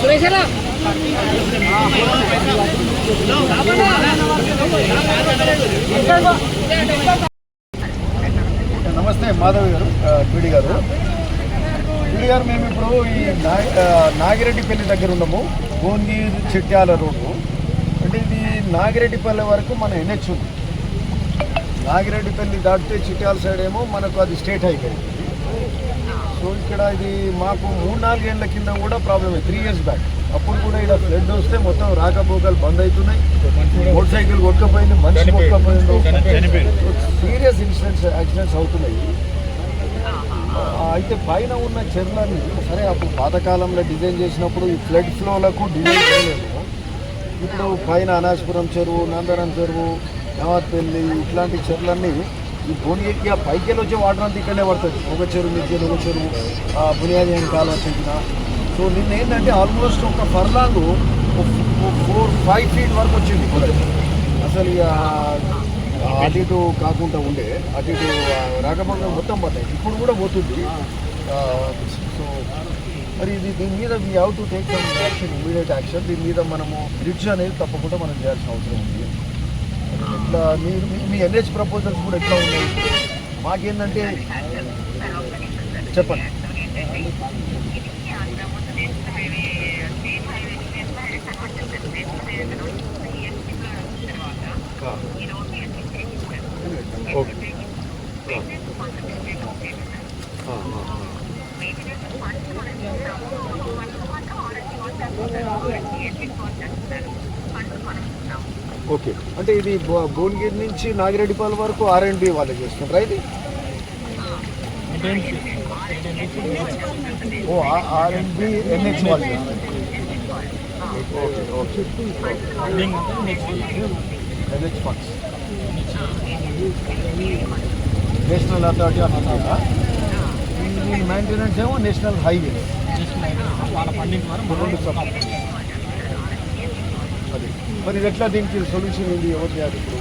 సురేశ్వరరావు నమస్తే మాధవ్ గారు పీడి గారు. పీడి గారు మేము ఇప్పుడు ఈ నా నాగిరెడ్డిపల్లి దగ్గర ఉన్నాము భువనగిరి చిట్యాల రోడ్డు. అంటే ఇది నాగిరెడ్డిపల్లి వరకు మన ఎన్హెచ్ ఉంది. నాగిరెడ్డిపల్లి దాటితే చిట్యాల సైడ్ ఏమో మనకు అది స్టేట్ హైవే సో ఇక్కడ ఇది మాకు మూడు నాలుగేళ్ళ కింద కూడా ప్రాబ్లమ్ త్రీ ఇయర్స్ బ్యాక్ అప్పుడు కూడా ఇలా ఫ్లడ్ వస్తే మొత్తం రాకపోకలు బంద్ అవుతున్నాయి మోటార్ సైకిల్ కొట్టుకపోయింది మనిషి కొట్టుకపోయింది. సీరియస్ ఇన్సిడెంట్స్ యాక్సిడెంట్స్ అవుతున్నాయి. అయితే పైన ఉన్న చెర్లని సరే అప్పుడు పాతకాలంలో డిజైన్ చేసినప్పుడు ఈ ఫ్లడ్ ఫ్లోలకు డిజైన్ చేయలేదు. ఇప్పుడు పైన అనాశపురం చెరువు నందనం చెరువు నవాత్పల్లి ఇట్లాంటి చెరువులన్నీ ఈ భువనగిరికి ఆ పైకి వెళ్ళి వచ్చే వాటర్ అంతా ఇక్కడనే పడుతుంది. ఒక చెరువు నుంచి ఒక చెరువు ఆ బునియాది అని కాలువ చెందిన సో నిన్న ఏంటంటే ఆల్మోస్ట్ ఒక ఫర్లాంగ్ ఫోర్ ఫైవ్ ఫీట్ వరకు వచ్చింది అసలు ఇక అటు ఇటు కాకుండా ఉండే అటు ఇటు రాకపోతే మొత్తం పడ్డాయి. ఇప్పుడు కూడా పోతుంది. సో మరి ఇది దీని మీద we have to take some action immediate action దీని మీద మనము బ్రిడ్జ్ అనేది తప్పకుండా మనం చేయాల్సిన అవసరం ఉంది. ఇట్లా మీ ఎన్హెచ్ ప్రపోజల్స్ కూడా ఎట్లా ఉన్నాయి? మాకేంటంటే చెప్పండి. Okay okay. అంటే ఇది భువనగిరి నుంచి నాగిరెడ్డిపల్లి వరకు ఆర్ అండ్ బి వాళ్ళే చేస్తుంటారా ఇది ఓ ఆర్ అండ్ బి ఎన్హెచ్ వాళ్ళు. Okay okay. NH funds. National authority దీని మెయింటెనెన్స్ ఏమో నేషనల్ హైవే. వాళ్ళ ఫండింగ్ ద్వారా రెండు సపరేట్ అది మరి ఇది ఎట్లా దీనికి సొల్యూషన్ ఏంది? ఎవరు చేయాలి ఇప్పుడు?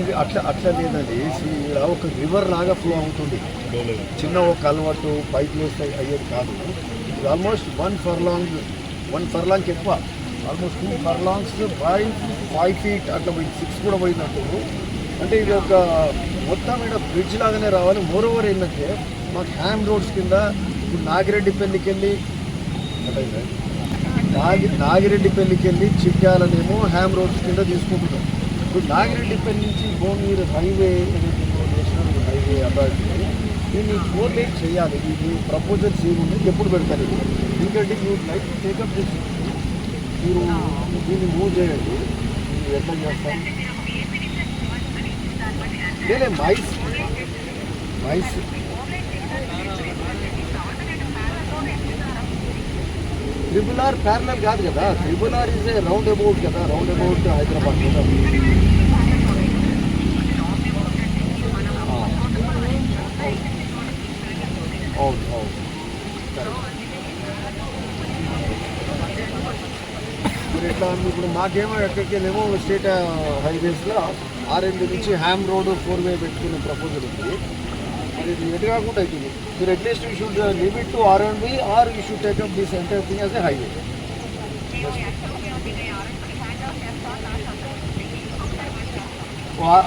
ఇది అట్లా అట్లా లేదండి. ఇలా ఒక రివర్ లాగా ఫ్లో అవుతుంది. చిన్న ఒక అలవాటు పైప్ వేస్తే అయ్యేది కాదు. ఇది almost one furlong one furlong ఎక్కువ almost two furlongs by five feet అట్లా పోయింది. సిక్స్ కూడా పోయినట్టు అంటే. ఇది ఒక మొత్తం ఇక్కడ బ్రిడ్జ్ లాగానే రావాలి. మోర్ ఓవర్ ఏంటంటే మాకు హ్యామ్ రోడ్స్ కింద ఇప్పుడు నాగిరెడ్డిపల్లికి వెళ్ళి నాగి నాగి నాగిరెడ్డిపల్లికి వెళ్ళి చిక్కాలనేమో హ్యామ్ రోడ్స్ కింద తీసుకుంటున్నాం. ఇప్పుడు నాగిరెడ్డి నాగిరెడ్డిపల్లి నుంచి Bhuvanagiri highway national highway authority దీన్ని ఫోర్ లేన్ చేయాలి. ఇది ప్రపోజల్స్ ఏముంది ఎప్పుడు పెడతారు? ఇది? ఎందుకంటే యూ లైక్ టేకప్ చేసి మీరు దీన్ని మూవ్ చేయండి మీరు ఎట్లా చేస్తారు లేలే మైస్ మైస్ ట్రిపుల్ ఆర్ ప్యారలల్ కాదు కదా triple R is a round about కదా రౌండ్ అబౌట్ హైదరాబాద్ కదా ఆ. అవును అవును కరెక్ట్. ఇప్పుడు ఎట్లా ఉంది? ఇప్పుడు మాకేమో ఎక్కడికెళ్ళేమో స్టేట్ హైవేస్లో ఆర్ఎండ్ నుంచి హ్యామ్ రోడ్ ఫోర్ వే పెట్టుకునే ప్రపోజల్ ఉంది. మరి ఇది ఎటు కాకుండా అవుతుంది మీరు at least you should limit to R and B or you should take up this entire thing as a highway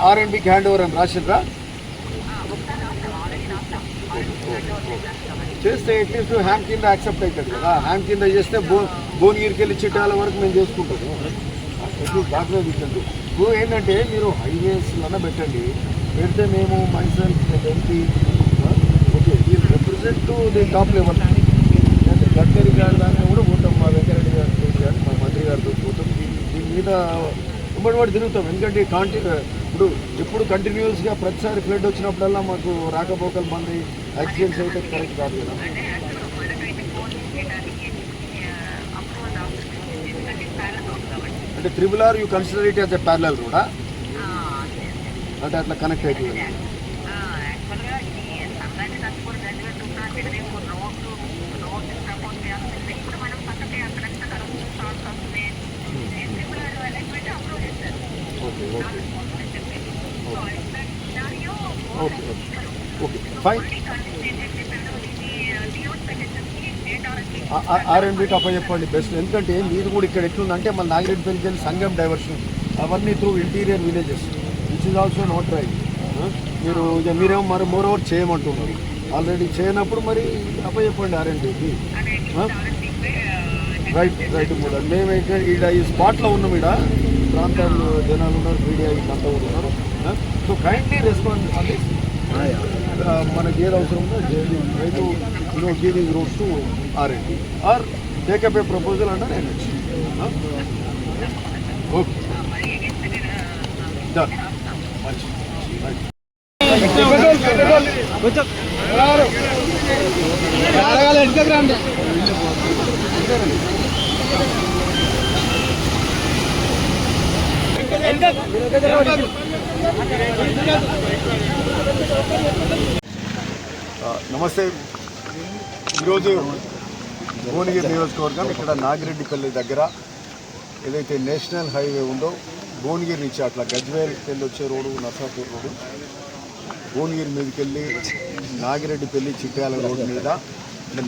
R and బికి hand over అని రాసిండ్రా చేస్తే అట్లీస్ట్ హ్యాండ్ కింద యాక్సెప్ట్ అవుతుంది కదా. హ్యాండ్ కింద చేస్తే బో భువనగిరికి వెళ్ళి చిట్టాల వరకు మేము చేసుకుంటాము. అట్లీస్ట్ దాంట్లో పెట్టండి నువ్వు ఏంటంటే మీరు హైవేస్ హైవేస్లోనే పెట్టండి. పెడితే మేము మైసల్ ఎంపీ ఓకే ఈ represent to the top level Gadkari garu దాన్ని కూడా పోతాం. మా వెంకరెడ్డి గారితో మా మంత్రి గారితో పోతాం. దీని మీద ఉమ్మడి వాడు తిరుగుతాం. ఎందుకంటే కాంటి ఇప్పుడు ఎప్పుడు కంటిన్యూస్గా ప్రతిసారి ఫ్లడ్ వచ్చినప్పుడల్లా మాకు రాకపోకలు మంది యాక్సిడెంట్స్ అయితే కరెక్ట్ కాదు కదా. అంటే triple R you consider it as a parallel కూడా అంటే అట్లా కనెక్ట్ అవుతుంది okay okay okay okay. Fine R and B అప్ప చెప్పండి బెస్ట్ ఎందుకంటే మీరు కూడా ఇక్కడ ఎట్లుందంటే మన నాగిరెడ్డి పెళ్ళికి వెళ్ళి సంగం డైవర్షన్ అవన్నీ through interior villages which is also not right మీరు మీరేమో మరి మోర్ ఓవర్ చేయమంటున్నారు. ఆల్రెడీ చేయనప్పుడు మరి అప్ప చెప్పండి ఆర్ అండ్ బీకి రైట్ రైట్ కూడా మేము ఇక్కడ ఈడ ఈ స్పాట్లో ఉన్నాం ఈడ ప్రాంతాల్లో జనాలు ఉన్నారు మీడియా అంతా కూడా ఉన్నారు. సో కైండ్లీ రెస్పాండ్ అది మనకి ఏది అవసరం ఉందో రైతు you know give these roads to R and R take up a proposal అంటారు ఎన్హెచ్ ఓకే డన్ మంచి రైట్ ఆ, నమస్తే. ఈరోజు భువనగిరి నియోజకవర్గం ఇక్కడ నాగిరెడ్డిపల్లి దగ్గర ఏదైతే నేషనల్ హైవే ఉందో భువనగిరి నుంచి అట్లా గజ్వేల్ వచ్చే రోడ్డు నర్సాపూర్ రోడ్డు భువనగిరి మీదకి వెళ్ళి నాగిరెడ్డిపల్లి చిట్యాల రోడ్డు మీద.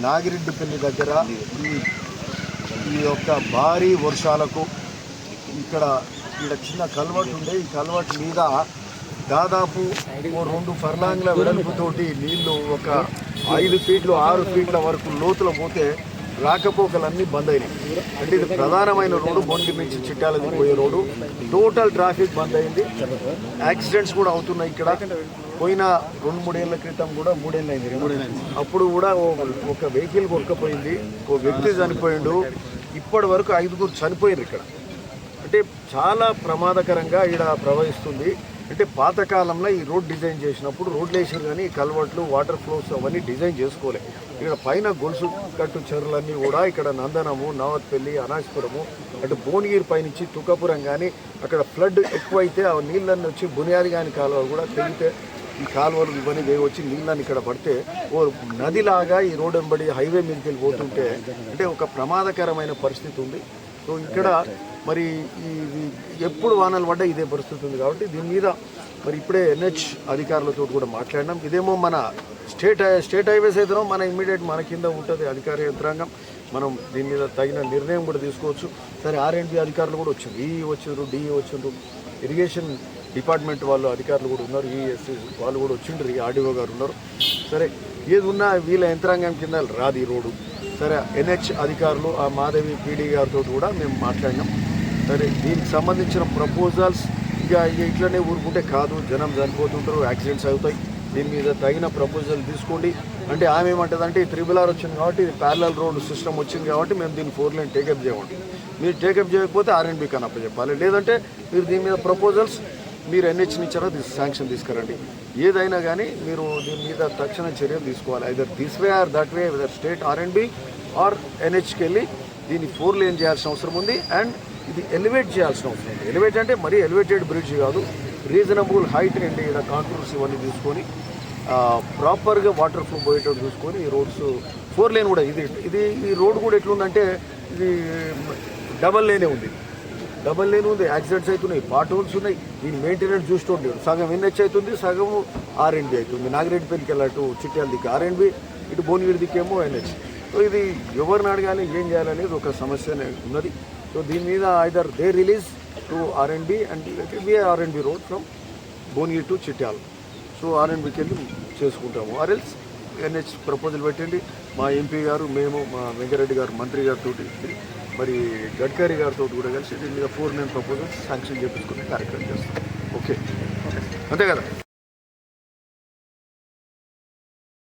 నాగిరెడ్డిపల్లి దగ్గర ఈ ఈ యొక్క భారీ వర్షాలకు ఇక్కడ ఇక్కడ చిన్న కల్వర్ట్ ఉండే. ఈ కల్వర్ట్ మీద దాదాపు ఓ రెండు ఫర్లాంగ్ల వెడల్పుతోటి నీళ్ళు ఒక ఐదు ఫీట్లు ఆరు ఫీట్ల వరకు లోతులో పోతే రాకపోకలన్నీ బంద్ అయినాయి. అంటే ఇది ప్రధానమైన రోడ్డు బొండి మించి చిట్టాలది పోయే రోడ్డు. టోటల్ ట్రాఫిక్ బంద్ అయింది. యాక్సిడెంట్స్ కూడా అవుతున్నాయి ఇక్కడ. పోయిన రెండు మూడేళ్ళ క్రితం కూడా మూడేళ్ళు అయింది మూడేళ్ళు అప్పుడు కూడా ఒక వెహికల్ కొరకపోయింది ఒక వ్యక్తి చనిపోయిండు. ఇప్పటి వరకు ఐదుగురు చనిపోయారు ఇక్కడ. అంటే చాలా ప్రమాదకరంగా ఇక్కడ ప్రవహిస్తుంది. అంటే పాతకాలంలో ఈ రోడ్ డిజైన్ చేసినప్పుడు రోడ్లు వేసారు కానీ కల్వర్ట్లు వాటర్ ఫ్లోస్ అవన్నీ డిజైన్ చేసుకోలే. ఇక్కడ పైన గొలుసు కట్టు చెరువులన్నీ కూడా ఇక్కడ నందనము నవత్పల్లి అనాజ్పురము అటు భువనగిరి పైనుంచి తుకాపురం కానీ అక్కడ ఫ్లడ్ ఎక్కువైతే ఆ నీళ్ళన్నీ వచ్చి బునియాది కాని కాలువ కూడా తెగితే ఈ కాలువలు ఇవన్నీ వేగి వచ్చి నీళ్ళని ఇక్కడ పడితే ఓ నదిలాగా ఈ రోడ్ వెంబడి హైవే మీదకి వెళ్ళి పోతుంటే అంటే ఒక ప్రమాదకరమైన పరిస్థితి ఉంది. సో ఇక్కడ మరి ఇది ఎప్పుడు వానలు పడ్డా ఇదే పరిస్థితి ఉంది కాబట్టి దీని మీద మరి ఇప్పుడే ఎన్హెచ్ అధికారులతో కూడా మాట్లాడినాం. ఇదేమో మన స్టేట్ స్టేట్ హైవేస్ అయితేనో మన ఇమ్మీడియట్ మన కింద ఉంటుంది అధికార యంత్రాంగం. మనం దీని మీద తగిన నిర్ణయం కూడా తీసుకోవచ్చు. సరే ఆర్ఎండ్బి అధికారులు కూడా వచ్చింది ఈ వచ్చిండ్రు డిఈ వచ్చిండ్రు. ఇరిగేషన్ డిపార్ట్మెంట్ వాళ్ళు అధికారులు కూడా ఉన్నారు. ఈఎస్సీ వాళ్ళు కూడా వచ్చిండ్రు. ఈ ఆర్డీఓ గారు ఉన్నారు. సరే ఏది ఉన్నా వీళ్ళ యంత్రాంగం కింద రాదు ఈ రోడ్డు. సరే ఎన్హెచ్ అధికారులు ఆ మాధవి పీడీ గారితో కూడా మేము మాట్లాడినాం. సరే దీనికి సంబంధించిన ప్రపోజల్స్ ఇక ఇట్లనే ఊరుకుంటే కాదు జనం చనిపోతుంటారు యాక్సిడెంట్స్ అవుతాయి. దీని మీద తగిన ప్రపోజల్ తీసుకోండి. అంటే ఆమె ఏమంటుంది అంటే త్రిబుల్ ఆర్ వచ్చింది కాబట్టి ఇది ప్యారలల్ రోడ్ సిస్టమ్ వచ్చింది కాబట్టి మేము దీన్ని ఫోర్ లైన్ టేకప్ చేయమండి మీరు టేకప్ చేయకపోతే ఆర్ఎండ్బి కనప్ప చెప్పాలి లేదంటే మీరు దీని మీద ప్రపోజల్స్ మీరు ఎన్హెచ్ ఇచ్చారో శాంక్షన్ తీసుకురండి. ఏదైనా కానీ మీరు దీని మీద తక్షణ చర్యలు తీసుకోవాలి. Either this way or that way either state R and B or ఎన్హెచ్కి వెళ్ళి దీన్ని ఫోర్ లేన్ చేయాల్సిన అవసరం ఉంది అండ్ ఇది ఎలివేట్ చేయాల్సిన అవసరం ఉంది. ఎలివేట్ అంటే మరీ ఎలివేటెడ్ బ్రిడ్జ్ కాదు రీజనబుల్ హైట్ అండ్ ఇక్కడ కాంట్రూర్స్ ఇవన్నీ తీసుకొని ప్రాపర్గా వాటర్ ఫ్లో పోయేటట్టు చూసుకొని ఈ రోడ్స్ ఫోర్ లేన్ కూడా ఇది ఇది ఈ రోడ్ కూడా ఎట్లుందంటే ఇది డబల్ లేనే ఉంది. డబల్ లేన్ ఉంది యాక్సిడెంట్స్ అవుతున్నాయి పార్ట్ హోల్స్ ఉన్నాయి దీని మెయింటెనెన్స్ చూస్తుండే సగం ఎన్హెచ్ అవుతుంది సగం ఆర్ఎండ్బి అవుతుంది. నాగిరెడ్డిపల్లికి వెళ్ళట్టు చిట్యాల దిక్కు ఆర్ఎండ్బి ఇటు భువనగిరి దిక్కేమో ఎన్హెచ్. సో ఇది ఎవరిని అడగాలి ఏం చేయాలనేది ఒక సమస్యనే ఉన్నది. సో దీని మీద either they release to R and B and we R and B road from Bhuvanagiri to Chityal so ఆర్ఎండ్బికి వెళ్ళి చేసుకుంటాము. ఆర్ఎల్స్ ఎన్హెచ్ ప్రపోజల్ పెట్టండి. మా ఎంపీ గారు మేము మా వెంకరెడ్డి గారు మంత్రి గారితో మరి గడ్కరీ గారితో కూడా కలిసి దీని మీద ఫోర్ నైన్ ప్రపోజల్స్ శాంక్షన్ చేపించుకునే కార్యక్రమం చేస్తాం. ఓకే అంతే కదా?